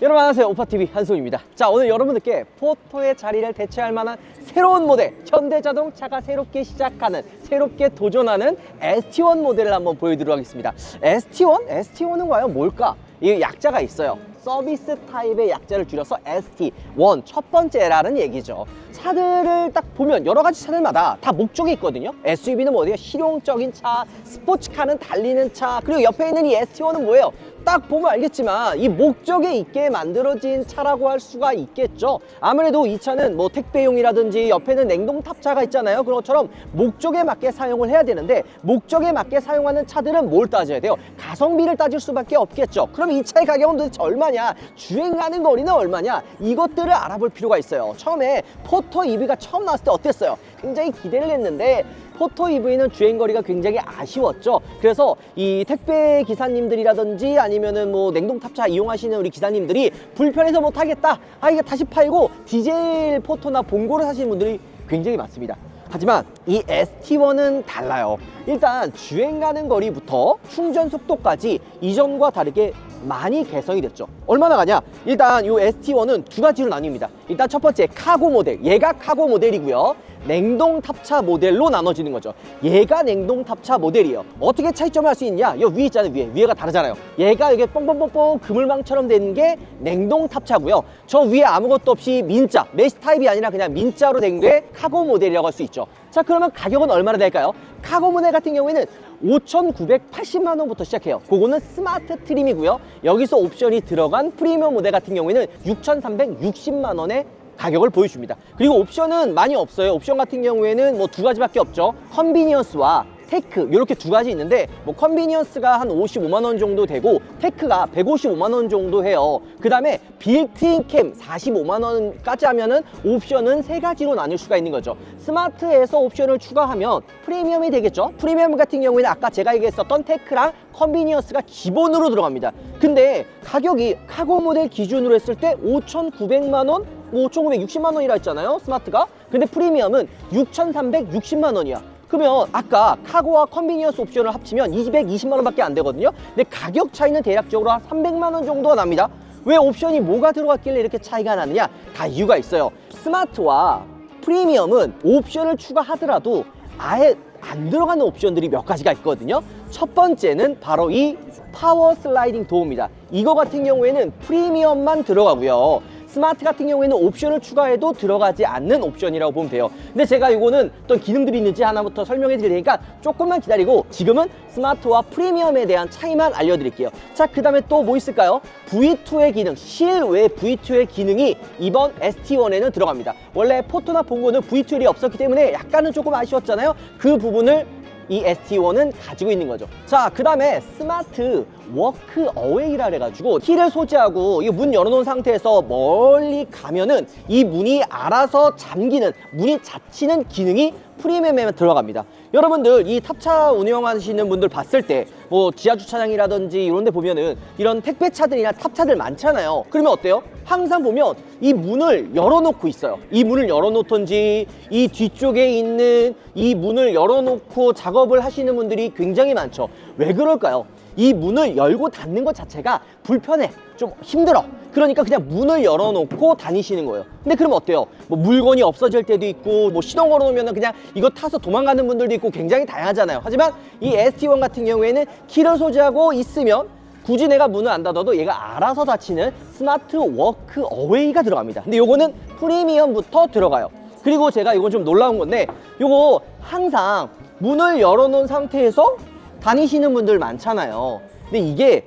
여러분 안녕하세요. 오파TV 한송입니다. 자 오늘 여러분들께 포토의 자리를 대체할 만한 새로운 모델 현대자동차가 새롭게 시작하는 새롭게 도전하는 ST1 모델을 한번 보여드리도록 하겠습니다. ST1? ST1은 과연 뭘까? 이 약자가 있어요. 서비스 타입의 약자를 줄여서 ST1 첫 번째라는 얘기죠 차들을 딱 보면 여러 가지 차들마다 다 목적이 있거든요. SUV는 뭐 어디가 실용적인 차 스포츠카는 달리는 차 그리고 옆에 있는 이 ST1은 뭐예요? 딱 보면 알겠지만 이 목적에 있게 만들어진 차라고 할 수가 있겠죠. 아무래도 이 차는 뭐 택배용이라든지 옆에는 냉동 탑차가 있잖아요. 그런 것처럼 목적에 맞게 사용을 해야 되는데 목적에 맞게 사용하는 차들은 뭘 따져야 돼요? 가성비를 따질 수밖에 없겠죠. 그럼 이 차의 가격은 도대체 얼마냐? 주행 가는 거리는 얼마냐? 이것들을 알아볼 필요가 있어요. 처음에 포터 EV가 처음 나왔을 때 어땠어요 굉장히 기대를 했는데 포토 EV는 주행거리가 굉장히 아쉬웠죠. 그래서 이 택배 기사님들이라든지 아니면은 뭐 냉동 탑차 이용하시는 우리 기사님들이 불편해서 못하겠다. 아, 이거 다시 팔고 디젤 포토나 봉고를 사시는 분들이 굉장히 많습니다. 하지만 이 ST1은 달라요. 일단 주행 가는 거리부터 충전 속도까지 이전과 다르게 많이 개선이 됐죠. 얼마나 가냐? 일단 이 ST1은 두 가지로 나뉩니다. 일단 첫 번째 카고 모델. 얘가 카고 모델이고요. 냉동 탑차 모델로 나눠지는 거죠. 얘가 냉동 탑차 모델이에요. 어떻게 차이점을 할 수 있냐? 이 위에 있잖아요, 위에. 위에가 다르잖아요. 얘가 이게 뻥뻥뻥뻥 그물망처럼 된 게 냉동 탑차고요. 저 위에 아무것도 없이 민자, 메시 타입이 아니라 그냥 민자로 된 게 카고 모델이라고 할 수 있죠. 자, 그러면 가격은 얼마나 될까요? 카고 모델 같은 경우에는 5,980만 원부터 시작해요. 그거는 스마트 트림이고요. 여기서 옵션이 들어간 프리미엄 모델 같은 경우에는 6,360만 원에 가격을 보여줍니다. 그리고 옵션은 많이 없어요. 옵션 같은 경우에는 뭐 두 가지밖에 없죠. 컨비니언스와 테크 이렇게 두 가지 있는데 뭐 컨비니언스가 한 55만 원 정도 되고 테크가 155만 원 정도 해요. 그 다음에 빌트인 캠 45만 원까지 하면은 옵션은 세 가지로 나눌 수가 있는 거죠. 스마트에서 옵션을 추가하면 프리미엄이 되겠죠. 프리미엄 같은 경우에는 아까 제가 얘기했었던 테크랑 컨비니언스가 기본으로 들어갑니다. 근데 가격이 카고 모델 기준으로 했을 때 5,900만 원, 뭐 5,960만 원이라 했잖아요. 스마트가. 근데 프리미엄은 6,360만 원이야. 그러면 아까 카고와 컨비니언스 옵션을 합치면 220만 원밖에 안 되거든요. 근데 가격 차이는 대략적으로 한 300만 원 정도가 납니다. 왜 옵션이 뭐가 들어갔길래 이렇게 차이가 나느냐? 다 이유가 있어요. 스마트와 프리미엄은 옵션을 추가하더라도 아예 안 들어가는 옵션들이 몇 가지가 있거든요. 첫 번째는 바로 이 파워 슬라이딩 도어입니다. 이거 같은 경우에는 프리미엄만 들어가고요. 스마트 같은 경우에는 옵션을 추가해도 들어가지 않는 옵션이라고 보면 돼요. 근데 제가 이거는 어떤 기능들이 있는지 하나부터 설명해 드릴 테니까 조금만 기다리고 지금은 스마트와 프리미엄에 대한 차이만 알려드릴게요. 자, 그 다음에 또 뭐 있을까요? V2의 기능, 실외 V2의 기능이 이번 ST1에는 들어갑니다. 원래 포토나 본고는 V2이 없었기 때문에 약간은 조금 아쉬웠잖아요. 그 부분을 이 ST1은 가지고 있는 거죠. 자, 그 다음에 스마트 워크 어웨이라 해가지고 키를 소지하고 이 문 열어놓은 상태에서 멀리 가면은 이 문이 알아서 잠기는 문이 닫히는 기능이 프리미엄에 들어갑니다. 여러분들 이 탑차 운영하시는 분들 봤을 때 뭐 지하 주차장이라든지 이런 데 보면은 이런 택배차들이나 탑차들 많잖아요. 그러면 어때요? 항상 보면 이 문을 열어놓고 있어요. 이 문을 열어놓던지 이 뒤쪽에 있는 이 문을 열어놓고 작업을 하시는 분들이 굉장히 많죠. 왜 그럴까요? 이 문을 열고 닫는 것 자체가 불편해. 좀 힘들어. 그러니까 그냥 문을 열어놓고 다니시는 거예요. 근데 그러면 어때요? 뭐 물건이 없어질 때도 있고, 뭐 시동 걸어놓으면 그냥 이거 타서 도망가는 분들도 있고 굉장히 다양하잖아요. 하지만 이 ST1 같은 경우에는 키를 소지하고 있으면 굳이 내가 문을 안 닫아도 얘가 알아서 닫히는 스마트 워크 어웨이가 들어갑니다. 근데 요거는 프리미엄부터 들어가요. 그리고 제가 이건 좀 놀라운 건데 요거 항상 문을 열어놓은 상태에서 다니시는 분들 많잖아요. 근데 이게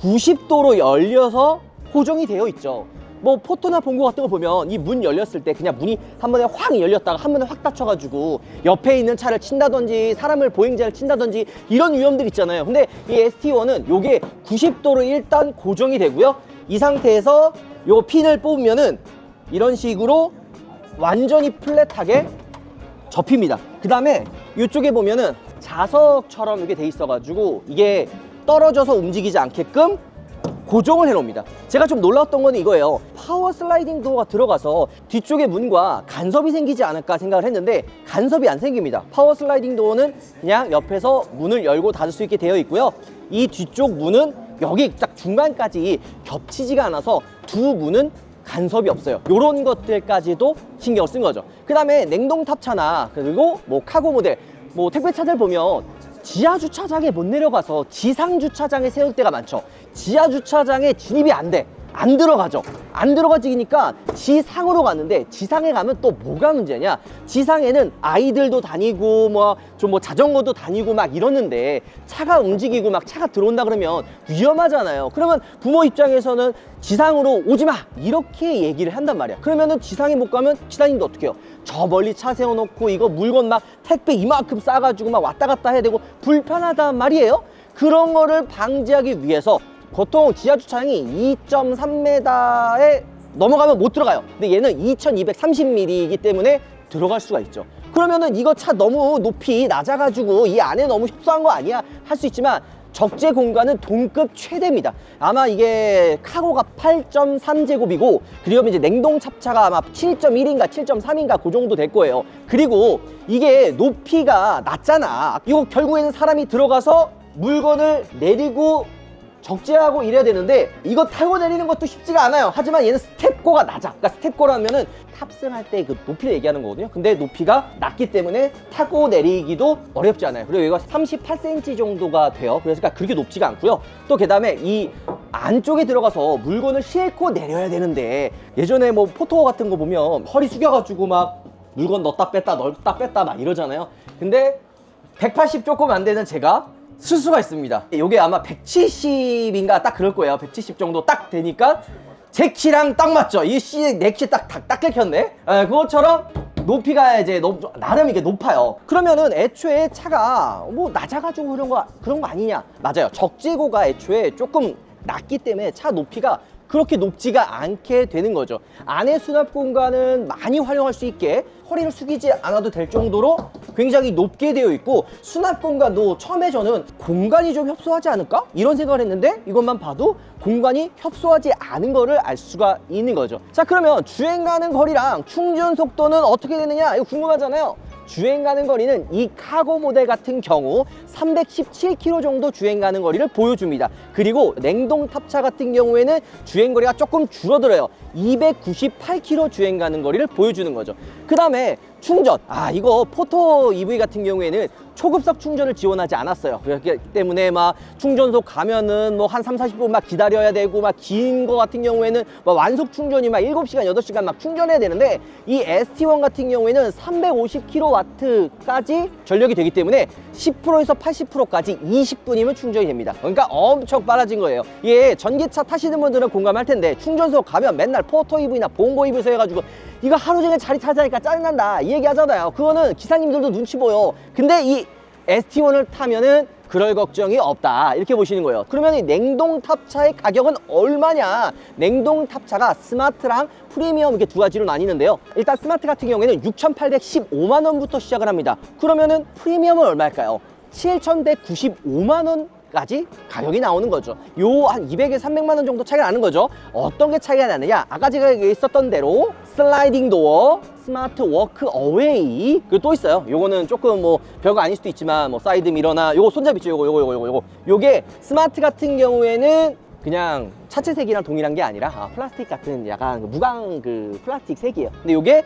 90도로 열려서 고정이 되어 있죠. 뭐 포토나 본거 같은 거 보면 이 문 열렸을 때 그냥 문이 한 번에 확 열렸다가 한 번에 확 닫혀가지고 옆에 있는 차를 친다든지 사람을 보행자를 친다든지 이런 위험들 있잖아요. 근데 이 ST1은 요게 90도로 일단 고정이 되고요. 이 상태에서 요 핀을 뽑으면은 이런 식으로 완전히 플랫하게 접힙니다. 그 다음에 이쪽에 보면은 자석처럼 이렇게 돼 있어가지고 이게 떨어져서 움직이지 않게끔 고정을 해놓습니다. 제가 좀 놀랐던 건 이거예요. 파워 슬라이딩 도어가 들어가서 뒤쪽에 문과 간섭이 생기지 않을까 생각을 했는데 간섭이 안 생깁니다. 파워 슬라이딩 도어는 그냥 옆에서 문을 열고 닫을 수 있게 되어 있고요. 이 뒤쪽 문은 여기 딱 중간까지 겹치지가 않아서 부분은 간섭이 없어요. 이런 것들까지도 신경을 쓴 거죠. 그 다음에 냉동 탑차나 그리고 뭐 카고 모델, 뭐 택배 차들 보면 지하 주차장에 못 내려가서 지상 주차장에 세울 때가 많죠. 지하 주차장에 진입이 안 돼. 안 들어가죠. 안 들어가지니까 지상으로 갔는데 지상에 가면 또 뭐가 문제냐? 지상에는 아이들도 다니고 뭐좀뭐 자전거도 다니고 막 이러는데 차가 움직이고 막 차가 들어온다 그러면 위험하잖아요. 그러면 부모 입장에서는 지상으로 오지 마 이렇게 얘기를 한단 말이야. 그러면은 지상에 못 가면 지사님도 어떻게 해요? 저 멀리 차 세워놓고 이거 물건 막 택배 이만큼 싸가지고 막 왔다 갔다 해야 되고 불편하단 말이에요. 그런 거를 방지하기 위해서 보통 지하 주차장이 2.3m에 넘어가면 못 들어가요. 근데 얘는 2230mm이기 때문에 들어갈 수가 있죠. 그러면은 이거 차 너무 높이 낮아가지고 이 안에 너무 협소한 거 아니야? 할 수 있지만 적재 공간은 동급 최대입니다. 아마 이게 카고가 8.3제곱이고 그리고 이제 냉동 찹차가 아마 7.1인가 7.3인가 그 정도 될 거예요. 그리고 이게 높이가 낮잖아. 이거 결국에는 사람이 들어가서 물건을 내리고 적재하고 이래야 되는데 이거 타고 내리는 것도 쉽지가 않아요. 하지만 얘는 스텝고가 낮아. 그러니까 스텝고라면은 탑승할 때 그 높이를 얘기하는 거거든요. 근데 높이가 낮기 때문에 타고 내리기도 어렵지 않아요. 그리고 이거 38cm 정도가 돼요. 그러니까 그렇게 높지가 않고요. 또 그다음에 이 안쪽에 들어가서 물건을 싣고 내려야 되는데 예전에 뭐 포토 같은 거 보면 허리 숙여가지고 막 물건 넣었다 뺐다 넣었다 뺐다 막 이러잖아요. 근데 180 조금 안 되는 제가 쓸 수가 있습니다. 이게 아마 170인가 딱 그럴 거예요. 170 정도 딱 되니까 제 키랑 딱 맞죠. 이 씨, 내키 딱, 딱, 딱 긁혔네. 에, 그것처럼 높이가 이제 높, 나름 이게 높아요. 그러면은 애초에 차가 뭐 낮아가지고 그런 거, 그런 거 아니냐. 맞아요. 적재고가 애초에 조금 낮기 때문에 차 높이가 그렇게 높지가 않게 되는 거죠. 안에 수납 공간은 많이 활용할 수 있게 허리를 숙이지 않아도 될 정도로 굉장히 높게 되어 있고 수납 공간도 처음에 저는 공간이 좀 협소하지 않을까? 이런 생각을 했는데 이것만 봐도 공간이 협소하지 않은 거를 알 수가 있는 거죠. 자 그러면 주행 가는 거리랑 충전 속도는 어떻게 되느냐? 이거 궁금하잖아요. 주행 가는 거리는 이 카고 모델 같은 경우 317km 정도 주행 가는 거리를 보여줍니다. 그리고 냉동 탑차 같은 경우에는 주행 거리가 조금 줄어들어요. 298km 주행 가는 거리를 보여주는 거죠. 그 다음에 충전. 아, 이거 포토 EV 같은 경우에는 초급석 충전을 지원하지 않았어요. 그렇기 때문에 막 충전소 가면은 뭐한 3, 40분 막 기다려야 되고 막 긴 거 같은 경우에는 막 완속 충전이 막 7시간, 8시간 막 충전해야 되는데 이 ST1 같은 경우에는 350kW까지 전력이 되기 때문에 10%에서 80%까지 20분이면 충전이 됩니다. 그러니까 엄청 빨라진 거예요. 이게 전기차 타시는 분들은 공감할 텐데 충전소 가면 맨날 포토 EV나 봉고 EV에서 해가지고 이거 하루 종일 자리 찾아니까 짜증난다. 이 얘기 하잖아요. 그거는 기사님들도 눈치 보여. 근데 이 ST1을 타면은 그럴 걱정이 없다. 이렇게 보시는 거예요. 그러면 이 냉동 탑차의 가격은 얼마냐? 냉동 탑차가 스마트랑 프리미엄 이렇게 두 가지로 나뉘는데요. 일단 스마트 같은 경우에는 6,815만 원부터 시작을 합니다. 그러면은 프리미엄은 얼마일까요? 7,195만 원 까지 가격이 나오는 거죠. 요 한 200에 300만 원 정도 차이가 나는 거죠. 어떤 게 차이가 나느냐? 아까 제가 있었던 대로 슬라이딩 도어, 스마트 워크 어웨이 그리고 또 있어요. 요거는 조금 뭐 별거 아닐 수도 있지만 뭐 사이드 미러나 요거 손잡이 있죠. 요거 요거 요거 요거 요거 요게 스마트 같은 경우에는 그냥 차체 색이랑 동일한 게 아니라 아, 플라스틱 같은 약간 그 무광 그 플라스틱 색이에요. 근데 요게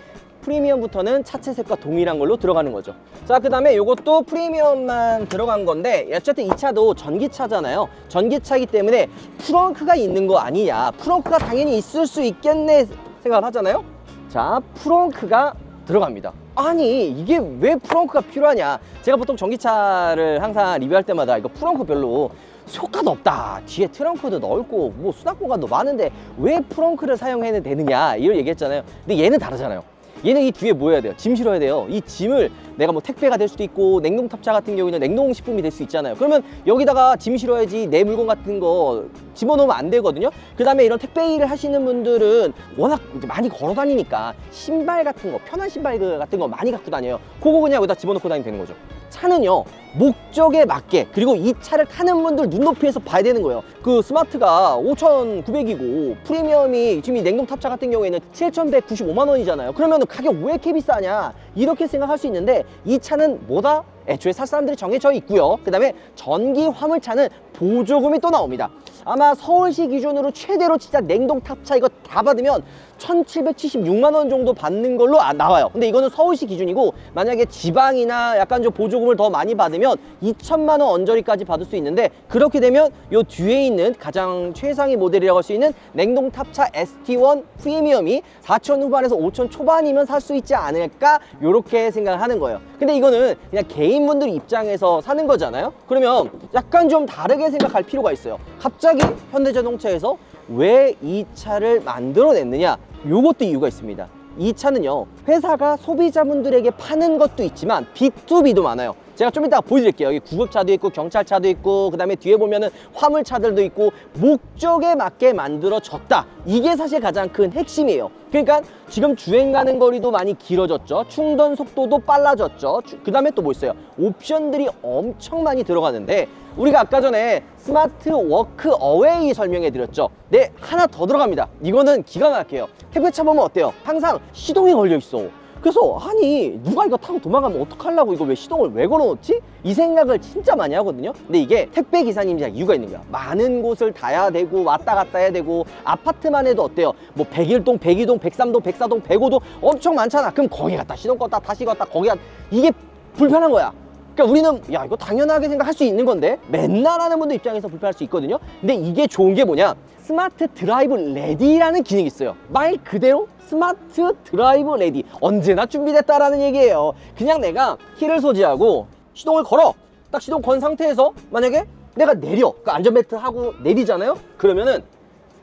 프리미엄부터는 차체 색과 동일한 걸로 들어가는 거죠. 자, 그 다음에 요것도 프리미엄만 들어간 건데, 어쨌든 이 차도 전기차잖아요. 전기차이기 때문에 프렁크가 있는 거 아니냐. 프렁크가 당연히 있을 수 있겠네 생각을 하잖아요. 자, 프렁크가 들어갑니다. 아니, 이게 왜 프렁크가 필요하냐. 제가 보통 전기차를 항상 리뷰할 때마다 이거 프렁크 별로 효과도 없다. 뒤에 트렁크도 넓고 뭐 수납 공간도 많은데 왜 프렁크를 사용해야 되느냐 이걸 얘기했잖아요. 근데 얘는 다르잖아요. 얘는 이 뒤에 뭐 해야 돼요? 짐 실어야 돼요. 이 짐을 내가 뭐 택배가 될 수도 있고 냉동탑차 같은 경우에는 냉동식품이 될 수 있잖아요. 그러면 여기다가 짐 실어야지 내 물건 같은 거 집어넣으면 안 되거든요. 그 다음에 이런 택배 일을 하시는 분들은 워낙 많이 걸어 다니니까 신발 같은 거, 편한 신발 같은 거 많이 갖고 다녀요. 그거 그냥 여기다 집어넣고 다니면 되는 거죠. 차는요 목적에 맞게 그리고 이 차를 타는 분들 눈높이에서 봐야 되는 거예요 그 스마트가 5,900이고 프리미엄이 지금 이 냉동 탑차 같은 경우에는 7,195만 원이잖아요 그러면 가격 왜 이렇게 비싸냐 이렇게 생각할 수 있는데 이 차는 뭐다 애초에 살 사람들이 정해져 있고요. 그 다음에 전기 화물차는 보조금이 또 나옵니다. 아마 서울시 기준으로 최대로 진짜 냉동 탑차 이거 다 받으면 1776만 원 정도 받는 걸로 아- 나와요. 근데 이거는 서울시 기준이고 만약에 지방이나 약간 좀 보조금을 더 많이 받으면 2천만 원 언저리까지 받을 수 있는데 그렇게 되면 요 뒤에 있는 가장 최상위 모델이라고 할 수 있는 냉동 탑차 ST1 프리미엄이 4천 후반에서 5천 초반이면 살 수 있지 않을까 요렇게 생각을 하는 거예요. 근데 이거는 그냥 개인 분들 입장에서 사는 거잖아요. 그러면 약간 좀 다르게 생각할 필요가 있어요. 갑자기 현대자동차에서 왜 이 차를 만들어냈느냐? 요것도 이유가 있습니다. 이 차는요, 회사가 소비자분들에게 파는 것도 있지만 B2B도 많아요. 제가 좀 이따가 보여드릴게요. 여기 구급차도 있고 경찰차도 있고 그 다음에 뒤에 보면은 화물차들도 있고 목적에 맞게 만들어졌다. 이게 사실 가장 큰 핵심이에요. 그러니까 지금 주행 가는 거리도 많이 길어졌죠. 충전 속도도 빨라졌죠. 그 다음에 또 뭐 있어요? 옵션들이 엄청 많이 들어가는데 우리가 아까 전에 스마트 워크 어웨이 설명해 드렸죠. 네, 하나 더 들어갑니다. 이거는 기가 막혀요. 택배차 보면 어때요? 항상 시동이 걸려 있어. 그래서 아니 누가 이거 타고 도망가면 어떡하려고 이거 왜 시동을 왜 걸어놓지? 이 생각을 진짜 많이 하거든요. 근데 이게 택배 기사님이 이유가 있는 거야. 많은 곳을 다야 되고 왔다 갔다 해야 되고 아파트만 해도 어때요? 뭐 101동 102동 103동 104동 105동 엄청 많잖아. 그럼 거기 갔다 시동 껐다 다시 껐다 거기 갔다. 이게 불편한 거야 그러니까 우리는 야 이거 당연하게 생각할 수 있는 건데 맨날 하는 분들 입장에서 불편할 수 있거든요. 근데 이게 좋은 게 뭐냐? 스마트 드라이브 레디라는 기능이 있어요. 말 그대로 스마트 드라이브 레디. 언제나 준비됐다라는 얘기예요. 그냥 내가 키를 소지하고 시동을 걸어. 딱 시동 건 상태에서 만약에 내가 내려. 그 안전벨트 하고 내리잖아요. 그러면은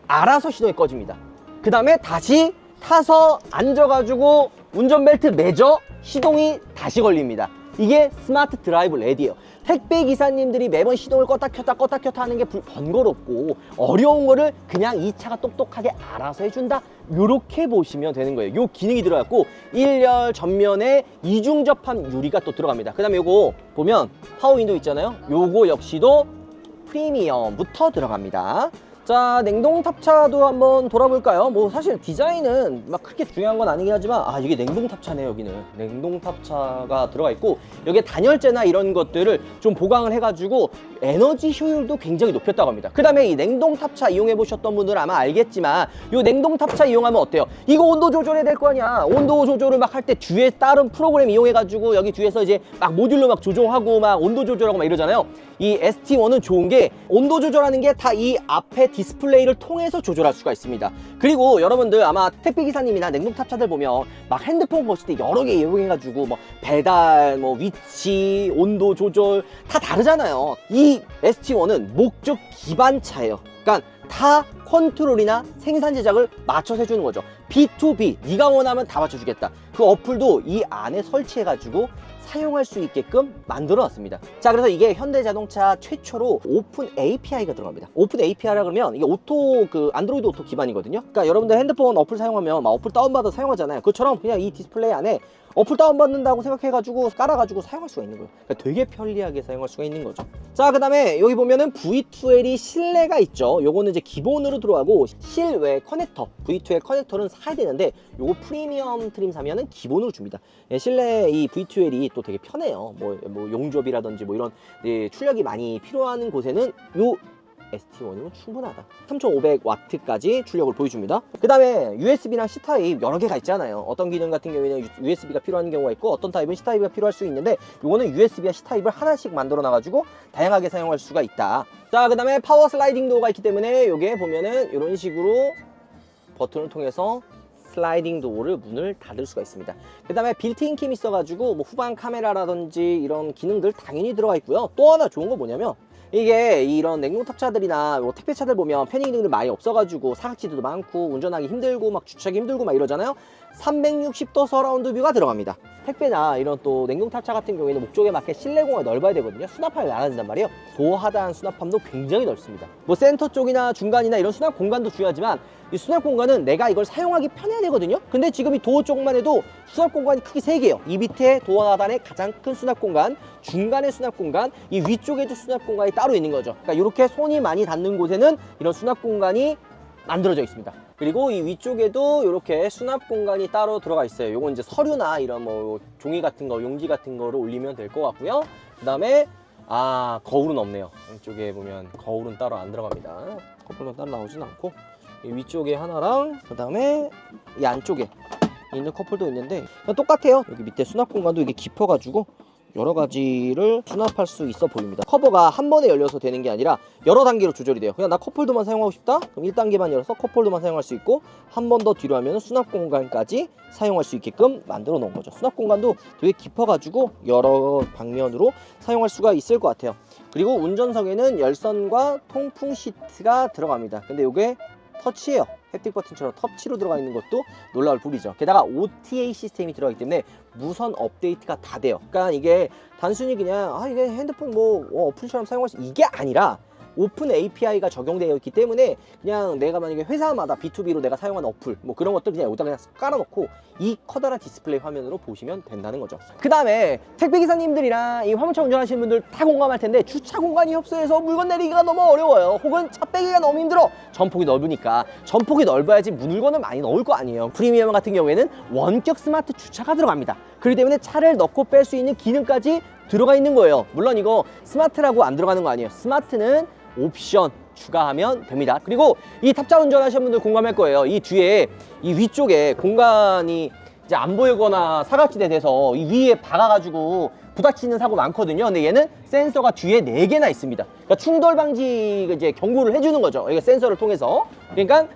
알아서 시동이 꺼집니다. 그 다음에 다시 타서 앉아가지고 운전벨트 매져 시동이 다시 걸립니다 이게 스마트 드라이브 레디예요. 택배 기사님들이 매번 시동을 껐다 켰다 껐다 켰다 하는 게 불- 번거롭고 어려운 거를 그냥 이 차가 똑똑하게 알아서 해준다? 이렇게 보시면 되는 거예요. 요 기능이 들어갔고 1열 전면에 이중 접합 유리가 또 들어갑니다. 그 다음에 요거 보면 파워 윈도우 있잖아요. 요거 역시도 프리미엄부터 들어갑니다. 자, 냉동 탑차도 한번 돌아볼까요? 뭐 사실 디자인은 막 크게 중요한 건 아니긴 하지만 아, 이게 냉동 탑차네 여기는. 냉동 탑차가 들어가 있고 여기에 단열재나 이런 것들을 좀 보강을 해 가지고 에너지 효율도 굉장히 높였다고 합니다. 그 다음에 이 냉동 탑차 이용해 보셨던 분들은 아마 알겠지만 이 냉동 탑차 이용하면 어때요? 이거 온도 조절해야 될 거 아니야. 온도 조절을 막 할 때 뒤에 다른 프로그램 이용해 가지고 여기 뒤에서 이제 막 모듈로 막 조종하고 막 온도 조절하고 막 이러잖아요. 이 ST1은 좋은 게 온도 조절하는 게 다 이 앞에 디스플레이를 통해서 조절할 수가 있습니다. 그리고 여러분들 아마 택배 기사님이나 냉동 탑차들 보면 막 핸드폰 보실 때 여러 개 이용해가지고 뭐 배달, 뭐 위치, 온도 조절 다 다르잖아요. 이 ST1은 목적 기반 차예요. 그러니까 다 컨트롤이나 생산 제작을 맞춰서 해주는 거죠. B2B, 네가 원하면 다 맞춰주겠다. 그 어플도 이 안에 설치해가지고 사용할 수 있게끔 만들어 놨습니다. 자, 그래서 이게 현대자동차 최초로 오픈 API가 들어갑니다. 오픈 API라 그러면 이게 오토 그 안드로이드 오토 기반이거든요. 그러니까 여러분들 핸드폰 어플 사용하면 막 어플 다운받아 사용하잖아요. 그처럼 그냥 이 디스플레이 안에 어플 다운받는다고 생각해가지고 깔아가지고 사용할 수가 있는 거예요. 그러니까 되게 편리하게 사용할 수가 있는 거죠. 자, 그 다음에 여기 보면은 V2L이 실내가 있죠. 요거는 이제 기본으로 들어가고 실외 커넥터, V2L 커넥터는 사야 되는데 요거 프리미엄 트림 사면은 기본으로 줍니다. 예, 실내 이 V2L이 또 되게 편해요. 뭐, 뭐 용접이라든지 뭐 이런 예, 출력이 많이 필요한 곳에는 요 ST1이면 충분하다. 3500W까지 출력을 보여줍니다. 그 다음에 USB랑 C타입 여러 개가 있잖아요. 어떤 기능 같은 경우에는 USB가 필요한 경우가 있고 어떤 타입은 C타입이 필요할 수 있는데 요거는 USB와 C타입을 하나씩 만들어 놔가지고 다양하게 사용할 수가 있다. 자, 그 다음에 파워 슬라이딩 도어가 있기 때문에 요게 보면은 이런 식으로 버튼을 통해서 슬라이딩 도어를 문을 닫을 수가 있습니다. 그 다음에 빌트인 킴이 있어가지고 뭐 후방 카메라라든지 이런 기능들 당연히 들어가 있고요. 또 하나 좋은 거 뭐냐면 이게 이런 냉동탑차들이나 뭐 택배차들 보면 패닝 기능들 많이 없어가지고 사각지대도 많고 운전하기 힘들고 막 주차하기 힘들고 막 이러잖아요. 360도 서라운드 뷰가 들어갑니다. 택배나 이런 또 냉동탑차 같은 경우에는 목적에 맞게 실내 공간이 넓어야 되거든요. 수납함이 많아야 된단 말이에요. 도어 하단 수납함도 굉장히 넓습니다. 뭐 센터 쪽이나 중간이나 이런 수납 공간도 중요하지만 이 수납 공간은 내가 이걸 사용하기 편해야 되거든요. 근데 지금 이 도어 쪽만 해도 수납 공간이 크게 세 개예요. 이 밑에 도어 하단에 가장 큰 수납 공간, 중간에 수납 공간, 이 위쪽에도 수납 공간이 따로 있는 거죠. 그러니까 이렇게 손이 많이 닿는 곳에는 이런 수납 공간이 만들어져 있습니다. 그리고 이 위쪽에도 이렇게 수납 공간이 따로 들어가 있어요. 요건 이제 서류나 이런 뭐 종이 같은 거, 용지 같은 거를 올리면 될 것 같고요. 그 다음에 아 거울은 없네요. 이쪽에 보면 거울은 따로 안 들어갑니다. 커플만 따로 나오진 않고 이 위쪽에 하나랑 그 다음에 이 안쪽에 있는 커플도 있는데 똑같아요. 여기 밑에 수납 공간도 이게 깊어가지고 여러 가지를 수납할 수 있어 보입니다. 커버가 한 번에 열려서 되는 게 아니라 여러 단계로 조절이 돼요. 그냥 나 컵홀더만 사용하고 싶다? 그럼 1단계만 열어서 컵홀더만 사용할 수 있고 한 번 더 뒤로 하면 수납 공간까지 사용할 수 있게끔 만들어 놓은 거죠. 수납 공간도 되게 깊어가지고 여러 방면으로 사용할 수가 있을 것 같아요. 그리고 운전석에는 열선과 통풍 시트가 들어갑니다. 근데 이게 터치예요. 햅틱 버튼처럼 터치로 들어가 있는 것도 놀라울 뿐이죠. 게다가 OTA 시스템이 들어가기 때문에 무선 업데이트가 다 돼요. 그러니까 이게 단순히 그냥 아 이게 핸드폰 뭐 어, 어플처럼 사용할 수 이게 아니라 오픈 API가 적용되어 있기 때문에 그냥 내가 만약에 회사마다 B2B로 내가 사용하는 어플 뭐 그런 것들 그냥 여기다 그냥 깔아놓고 이 커다란 디스플레이 화면으로 보시면 된다는 거죠. 그 다음에 택배 기사님들이랑 이 화물차 운전하시는 분들 다 공감할 텐데 주차 공간이 협소해서 물건 내리기가 너무 어려워요. 혹은 차 빼기가 너무 힘들어. 전폭이 넓으니까 전폭이 넓어야지 물건을 많이 넣을 거 아니에요. 프리미엄 같은 경우에는 원격 스마트 주차가 들어갑니다. 그렇기 때문에 차를 넣고 뺄 수 있는 기능까지 들어가 있는 거예요. 물론 이거 스마트라고 안 들어가는 거 아니에요. 스마트는 옵션 추가하면 됩니다. 그리고 이 탑자 운전하시는 분들 공감할 거예요. 이 뒤에 이 위쪽에 공간이 이제 안 보이거나 사각지대 돼서 이 위에 박아가지고 부닥치는 사고 많거든요. 근데 얘는 센서가 뒤에 네개나 있습니다. 그러니까 충돌 방지 이제 경고를 해주는 거죠. 이게 센서를 통해서. 그러니까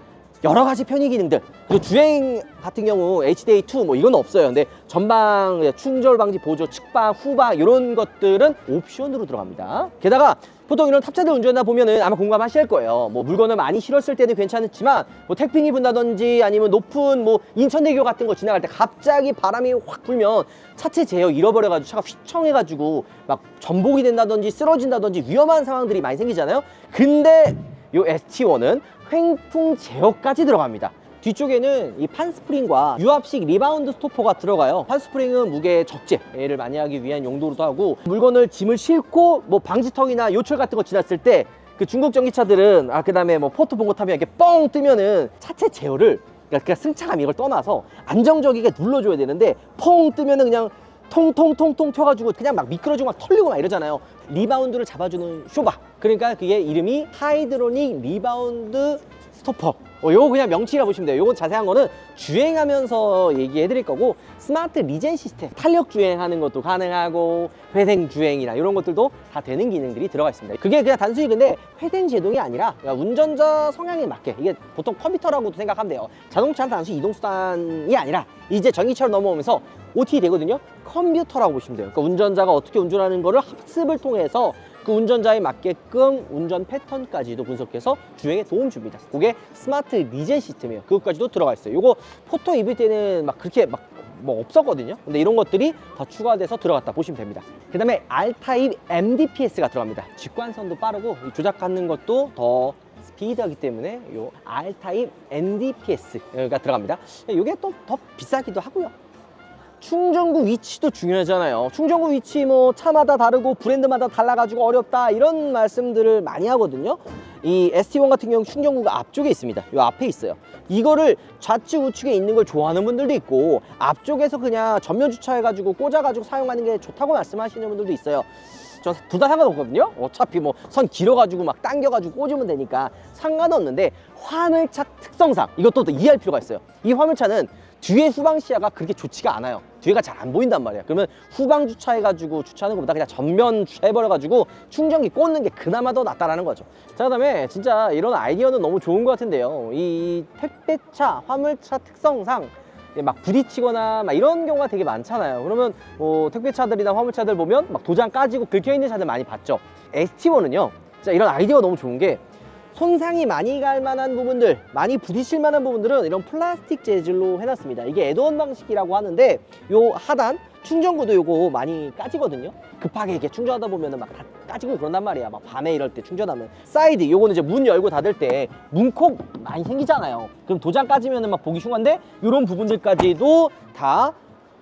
여러 가지 편의 기능들 그리고 주행 같은 경우 HDA2 뭐 이건 없어요 근데 전방 충돌 방지 보조 측방 후방 이런 것들은 옵션으로 들어갑니다 게다가 보통 이런 탑차들 운전하다 보면은 아마 공감하실 거예요 뭐 물건을 많이 실었을 때는 괜찮지만 뭐 태핑이 분다든지 아니면 높은 뭐 인천대교 같은 거 지나갈 때 갑자기 바람이 확 불면 차체 제어 잃어버려가지고 차가 휘청해가지고 막 전복이 된다든지 쓰러진다든지 위험한 상황들이 많이 생기잖아요 근데 요 ST1은 횡풍 제어까지 들어갑니다. 뒤쪽에는 이 판스프링과 유압식 리바운드 스토퍼가 들어가요. 판스프링은 무게 적재를 많이 하기 위한 용도로도 하고 물건을 짐을 싣고 뭐 방지턱이나 요철 같은 거 지났을 때 그 중국 전기차들은 아 그 다음에 뭐 포트 본거 타면 이렇게 뻥 뜨면은 차체 제어를 그러니까 그냥 승차감 이걸 떠나서 안정적이게 눌러줘야 되는데 펑 뜨면은 그냥 통통통통 튀어가지고 그냥 막 미끄러지고 막 털리고 막 이러잖아요. 리바운드를 잡아주는 쇼바. 그러니까 그게 이름이 하이드로닉 리바운드 스토퍼. 어, 요거 그냥 명칭이라 보시면 돼요. 요건 자세한 거는 주행하면서 얘기해 드릴 거고 스마트 리젠 시스템 탄력 주행하는 것도 가능하고 회생 주행이나 이런 것들도 다 되는 기능들이 들어가 있습니다. 그게 그냥 단순히 근데 회생 제동이 아니라 운전자 성향에 맞게 이게 보통 컴퓨터라고도 생각하면 돼요. 자동차는 단순히 이동 수단이 아니라 이제 전기차로 넘어오면서 OT 되거든요. 컴퓨터라고 보시면 돼요. 그러니까 운전자가 어떻게 운전하는 거를 학습을 통해서 그 운전자에 맞게끔 운전 패턴까지도 분석해서 주행에 도움 줍니다. 그게 스마트 리젠 시스템이에요. 그것까지도 들어가 있어요. 요거 포토 입을 때는 막 그렇게 막 뭐 없었거든요. 근데 이런 것들이 더 추가돼서 들어갔다 보시면 됩니다. 그 다음에 R타입 MDPS가 들어갑니다. 직관선도 빠르고 이 조작하는 것도 더 스피드하기 때문에 요 R타입 NDPS가 들어갑니다. 이게 또 더 비싸기도 하고요. 충전구 위치도 중요하잖아요. 충전구 위치 뭐 차마다 다르고 브랜드마다 달라가지고 어렵다 이런 말씀들을 많이 하거든요. 이 ST1 같은 경우 충전구가 앞쪽에 있습니다. 요 앞에 있어요. 이거를 좌측 우측에 있는 걸 좋아하는 분들도 있고 앞쪽에서 그냥 전면 주차해가지고 꽂아가지고 사용하는 게 좋다고 말씀하시는 분들도 있어요. 전둘다 상관없거든요. 어차피 뭐 선 길어가지고 막 당겨가지고 꽂으면 되니까 상관없는데 화물차 특성상 이것도 또 이해할 필요가 있어요. 이 화물차는 뒤에 후방 시야가 그렇게 좋지가 않아요. 뒤에가 잘 안 보인단 말이야. 그러면 후방 주차해가지고 주차하는 것보다 그냥 전면 주차해버려가지고 충전기 꽂는 게 그나마 더 낫다라는 거죠. 자, 그 다음에 진짜 이런 아이디어는 너무 좋은 것 같은데요. 이 택배차, 화물차 특성상 막 부딪히거나 막 이런 경우가 되게 많잖아요. 그러면 뭐 택배차들이나 화물차들 보면 막 도장 까지고 긁혀 있는 차들 많이 봤죠. ST1은요. 진짜 이런 아이디어가 너무 좋은 게 손상이 많이 갈 만한 부분들, 많이 부딪힐 만한 부분들은 이런 플라스틱 재질로 해놨습니다. 이게 애드온 방식이라고 하는데 요 하단 충전구도 요거 많이 까지거든요. 급하게 이렇게 충전하다 보면은 막 다 까지고 그런단 말이야. 막 밤에 이럴 때 충전하면 사이드 요거는 이제 문 열고 닫을 때 문콕 많이 생기잖아요. 그럼 도장 까지면은 막 보기 흉한데 이런 부분들까지도 다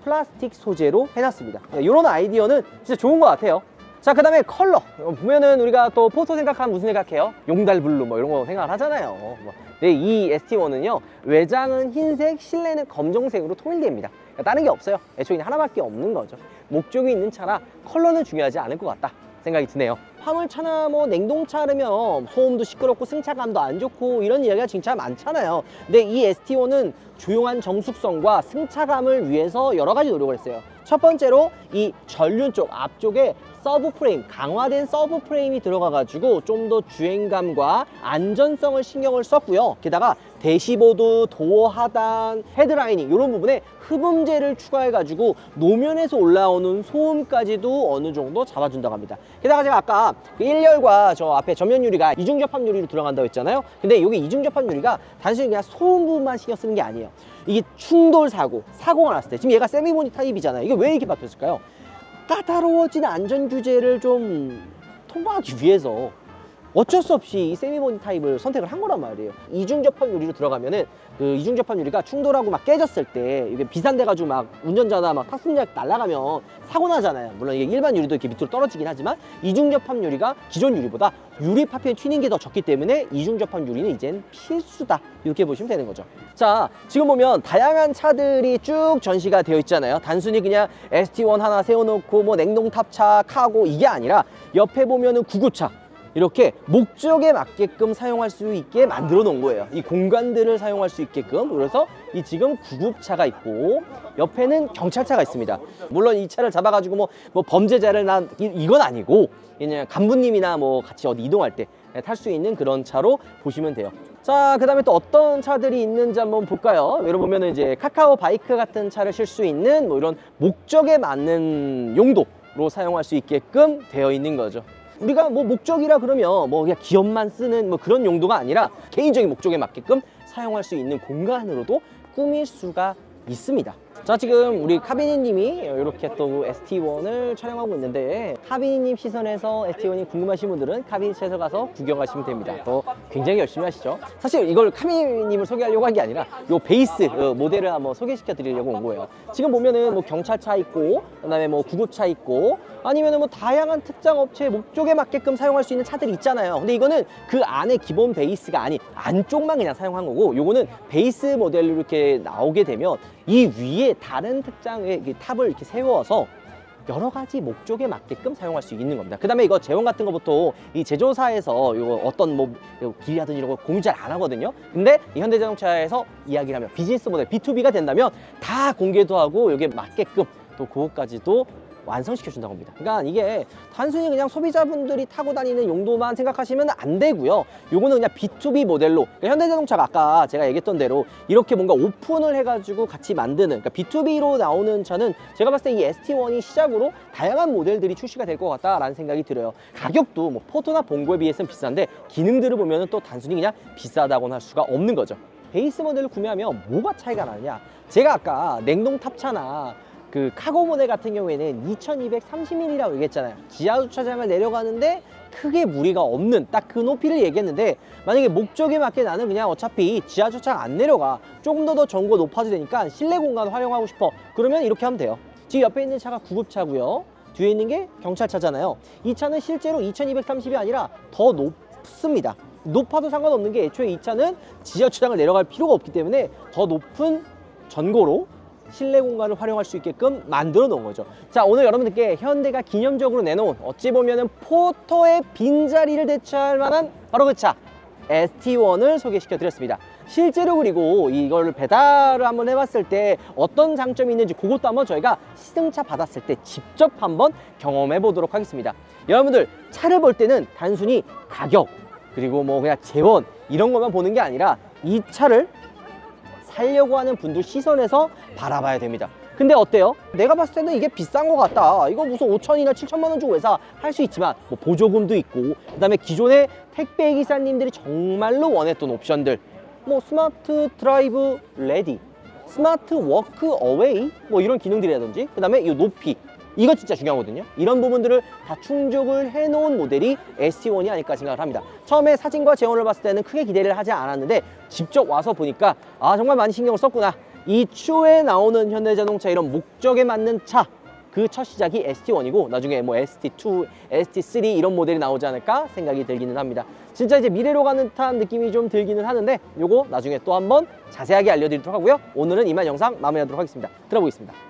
플라스틱 소재로 해놨습니다. 이런 아이디어는 진짜 좋은 것 같아요. 자, 그 다음에 컬러. 어, 보면은 우리가 또 포토 생각하면 무슨 생각해요? 용달 블루 뭐 이런 거 생각을 하잖아요. 뭐. 근데 이 ST1은요, 외장은 흰색, 실내는 검정색으로 통일됩니다. 그러니까 다른 게 없어요. 애초에 하나밖에 없는 거죠. 목적이 있는 차라 컬러는 중요하지 않을 것 같다. 생각이 드네요. 화물차나 뭐 냉동차라면 소음도 시끄럽고 승차감도 안 좋고 이런 이야기가 진짜 많잖아요. 근데 이 ST1은 조용한 정숙성과 승차감을 위해서 여러 가지 노력을 했어요. 첫 번째로 이 전륜 쪽 앞쪽에 서브 프레임, 강화된 서브 프레임이 들어가가지고 좀 더 주행감과 안전성을 신경을 썼고요. 게다가 대시보드, 도어 하단, 헤드라이닝 이런 부분에 흡음재를 추가해가지고 노면에서 올라오는 소음까지도 어느 정도 잡아준다고 합니다. 게다가 제가 아까 그 1열과 저 앞에 전면 유리가 이중 접합 유리로 들어간다고 했잖아요. 근데 여기 이중 접합 유리가 단순히 그냥 소음 부분만 신경 쓰는 게 아니에요. 이게 충돌 사고, 사고가 났을 때 지금 얘가 세미모니 타입이잖아요. 이게 왜 이렇게 바뀌었을까요? 까다로워진 안전 규제를 좀 통과하기 위해서 어쩔 수 없이 이 세미모니 타입을 선택을 한 거란 말이에요. 이중 접합 유리로 들어가면은 그 이중 접합 유리가 충돌하고 막 깨졌을 때 이게 비산돼가지고 막 운전자나 막 탁승자 날아가면 사고 나잖아요. 물론 이게 일반 유리도 이렇게 밑으로 떨어지긴 하지만 이중 접합 유리가 기존 유리보다 유리 파편 튀는 게 더 적기 때문에 이중 접합 유리는 이젠 필수다 이렇게 보시면 되는 거죠. 자 지금 보면 다양한 차들이 쭉 전시가 되어 있잖아요. 단순히 그냥 ST1 하나 세워놓고 뭐 냉동 탑차, 카고 이게 아니라 옆에 보면은 구급차. 이렇게 목적에 맞게끔 사용할 수 있게 만들어 놓은 거예요. 이 공간들을 사용할 수 있게끔. 그래서 이 지금 구급차가 있고 옆에는 경찰차가 있습니다. 물론 이 차를 잡아가지고 뭐, 뭐 범죄자를 난 이- 이건 아니고 그냥 간부님이나 뭐 같이 어디 이동할 때 탈 수 있는 그런 차로 보시면 돼요. 자, 그 다음에 또 어떤 차들이 있는지 한번 볼까요? 여러분 보면은 이제 카카오 바이크 같은 차를 실 수 있는 뭐 이런 목적에 맞는 용도로 사용할 수 있게끔 되어 있는 거죠. 우리가 뭐 목적이라 그러면 뭐 그냥 기업만 쓰는 뭐 그런 용도가 아니라 개인적인 목적에 맞게끔 사용할 수 있는 공간으로도 꾸밀 수가 있습니다. 자 지금 우리 카비니님이 이렇게 또 ST1을 촬영하고 있는데 카비니님 시선에서 ST1이 궁금하신 분들은 카비니채에서 가서 구경하시면 됩니다. 또 굉장히 열심히 하시죠. 사실 이걸 카비니님을 소개하려고 한 게 아니라 요 베이스 어, 모델을 한번 소개시켜 드리려고 온 거예요. 지금 보면은 뭐 경찰차 있고 그 다음에 뭐 구급차 있고 아니면은 뭐 다양한 특장 업체 목적에 맞게끔 사용할 수 있는 차들이 있잖아요. 근데 이거는 그 안에 기본 베이스가 아닌 안쪽만 그냥 사용한 거고 요거는 베이스 모델로 이렇게 나오게 되면 이 위에 다른 특장의 탑을 이렇게 세워서 여러 가지 목적에 맞게끔 사용할 수 있는 겁니다. 그 다음에 이거 제원 같은 것부터 이 제조사에서 이거 어떤 뭐 길이라든지 이런 거 공유 잘 안 하거든요. 근데 이 현대자동차에서 이야기를 하면 비즈니스 모델 B2B가 된다면 다 공개도 하고 여기에 맞게끔 또 그것까지도 완성시켜 준다고 합니다. 그러니까 이게 단순히 그냥 소비자분들이 타고 다니는 용도만 생각하시면 안 되고요. 요거는 그냥 B2B 모델로 그러니까 현대자동차가 아까 제가 얘기했던 대로 이렇게 뭔가 오픈을 해가지고 같이 만드는 그러니까 B2B로 나오는 차는 제가 봤을 때 이 ST1이 시작으로 다양한 모델들이 출시가 될 것 같다라는 생각이 들어요. 가격도 뭐 포토나 봉고에 비해서는 비싼데 기능들을 보면 또 단순히 그냥 비싸다고는 할 수가 없는 거죠. 베이스 모델을 구매하면 뭐가 차이가 나느냐? 제가 아까 냉동 탑차나 그 카고 모델 같은 경우에는 2230mm라고 얘기했잖아요. 지하 주차장을 내려가는데 크게 무리가 없는 딱 그 높이를 얘기했는데 만약에 목적에 맞게 나는 그냥 어차피 지하 주차장 안 내려가 조금 더 더 전고 높아도 되니까 실내 공간 활용하고 싶어 그러면 이렇게 하면 돼요. 지금 옆에 있는 차가 구급차고요. 뒤에 있는 게 경찰차잖아요. 이 차는 실제로 2230이 아니라 더 높습니다. 높아도 상관없는 게 애초에 이 차는 지하 주차장을 내려갈 필요가 없기 때문에 더 높은 전고로 실내 공간을 활용할 수 있게끔 만들어 놓은 거죠. 자, 오늘 여러분들께 현대가 기념적으로 내놓은 어찌 보면 은 포토의 빈자리를 대체할 만한 바로 그 차, ST1을 소개시켜 드렸습니다. 실제로 그리고 이걸 배달을 한번 해봤을 때 어떤 장점이 있는지 그것도 한번 저희가 시승차 받았을 때 직접 한번 경험해 보도록 하겠습니다. 여러분들 차를 볼 때는 단순히 가격 그리고 뭐 그냥 재원 이런 것만 보는 게 아니라 이 차를 살려고 하는 분들 시선에서 바라봐야 됩니다. 근데 어때요? 내가 봤을 때는 이게 비싼 것 같다. 이거 무슨 5천이나 7천만 원 주고 회사 할 수 있지만 뭐 보조금도 있고 그 다음에 기존의 택배 기사님들이 정말로 원했던 옵션들 뭐 스마트 드라이브 레디, 스마트 워크 어웨이 뭐 이런 기능들이라든지 그 다음에 이 높이 이거 진짜 중요하거든요. 이런 부분들을 다 충족을 해놓은 모델이 ST1이 아닐까 생각을 합니다. 처음에 사진과 재원을 봤을 때는 크게 기대를 하지 않았는데 직접 와서 보니까 아 정말 많이 신경을 썼구나. 이 추후에 나오는 현대자동차 이런 목적에 맞는 차 그 첫 시작이 ST1이고 나중에 뭐 ST2, ST3 이런 모델이 나오지 않을까 생각이 들기는 합니다. 진짜 이제 미래로 가는 듯한 느낌이 좀 들기는 하는데 요거 나중에 또 한번 자세하게 알려드리도록 하고요. 오늘은 이만 영상 마무리하도록 하겠습니다. 들어보겠습니다.